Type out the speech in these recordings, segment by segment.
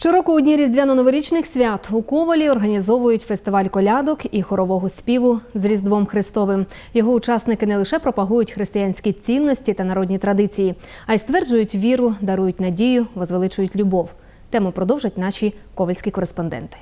Щороку у дні різдвяно-новорічних свят у Ковалі організовують фестиваль колядок і хорового співу з Різдвом Христовим. Його учасники не лише пропагують християнські цінності та народні традиції, а й стверджують віру, дарують надію, возвеличують любов. Тему продовжать наші ковальські кореспонденти.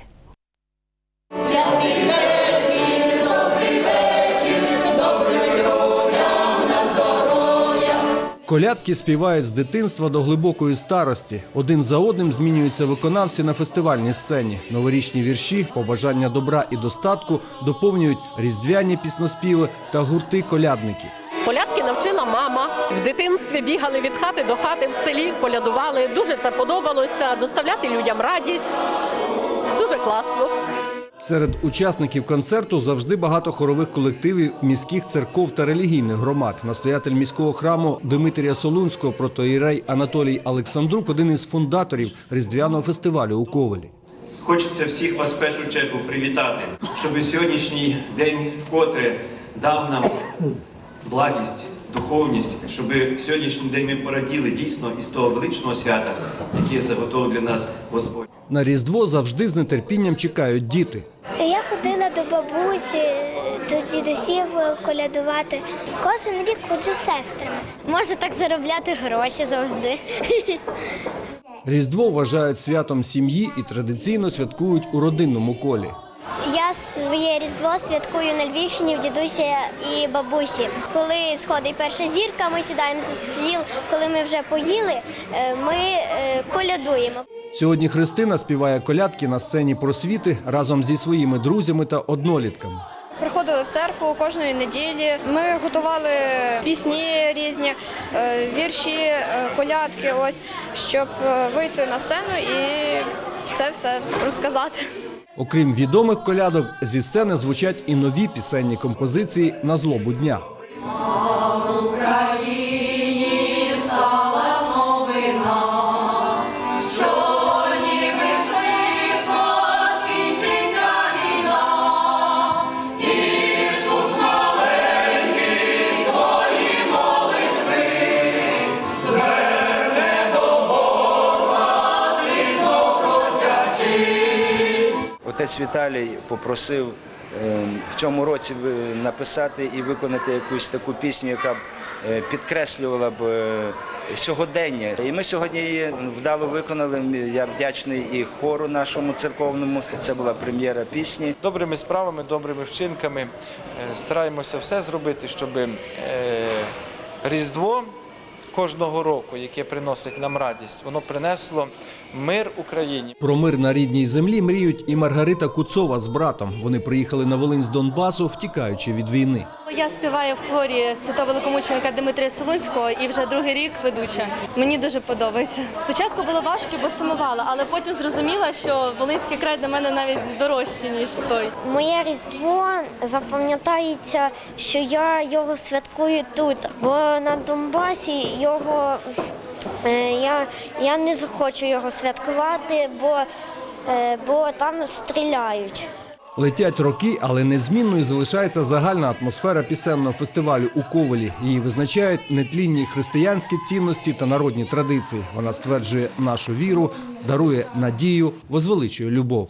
Колядки співають з дитинства до глибокої старості. Один за одним змінюються виконавці на фестивальній сцені. Новорічні вірші, побажання добра і достатку доповнюють різдвяні пісноспіви та гурти колядників. Колядки навчила мама. В дитинстві бігали від хати до хати в селі, колядували. Дуже це подобалося. Доставляти людям радість. Дуже класно. Серед учасників концерту завжди багато хорових колективів міських церков та релігійних громад. Настоятель міського храму Дмитрія Солунського, протоїрей Анатолій Олександрук один із фундаторів різдвяного фестивалю у Ковалі. Хочеться всіх вас в першу чергу привітати, щоб сьогоднішній день вкотре дав нам благість, духовність, щоб в сьогоднішній день ми пораділи дійсно із того величного свята, яке заготовив для нас Господь. На Різдво завжди з нетерпінням чекають діти. Я ходила до бабусі, до дідусів колядувати. Кожен рік ходжу з сестрами. Можу так заробляти гроші завжди. Різдво вважають святом сім'ї і традиційно святкують у родинному колі. Я своє різдво святкую на Львівщині в дідуся і бабусі. Коли сходить перша зірка, ми сідаємо за стіл. Коли ми вже поїли, е, ми е, колядуємо. Сьогодні Христина співає колядки на сцені просвіти разом зі своїми друзями та однолітками. Приходили в церкву кожної неділі. Ми готували пісні різні, е, вірші, колядки, ось щоб вийти на сцену і це все розказати. Окрім відомих колядок, зі сцени звучать і нові пісенні композиції на злобу дня. Отець Віталій попросив е, в цьому році написати і виконати якусь таку пісню, яка б е, підкреслювала б е, сьогодення. І ми сьогодні її вдало виконали. Я вдячний і хору нашому церковному. Це була прем'єра пісні. добрими справами, добрими вчинками е, стараємося все зробити, щоб е, Різдво кожного року, яке приносить нам радість, воно принесло мир Україні. Про мир на рідній землі мріють і Маргарита Куцова з братом. Вони приїхали на Волинь з Донбасу, втікаючи від війни. Я співаю в хорі святого великомученика Дмитрія Солунського і вже другий рік ведуча. Мені дуже подобається. Спочатку було важко, бо сумувала, але потім зрозуміла, що Волинський край для мене навіть дорожчий, ніж той. Моє різдво запам'ятається, що я його святкую тут, бо на Донбасі його е, я, я не захочу його святкувати, бо, е, бо там стріляють. Летять роки, але незмінною залишається загальна атмосфера пісенного фестивалю у Ковалі. Її визначають нетлінні християнські цінності та народні традиції. Вона стверджує нашу віру, дарує надію, возвеличує любов.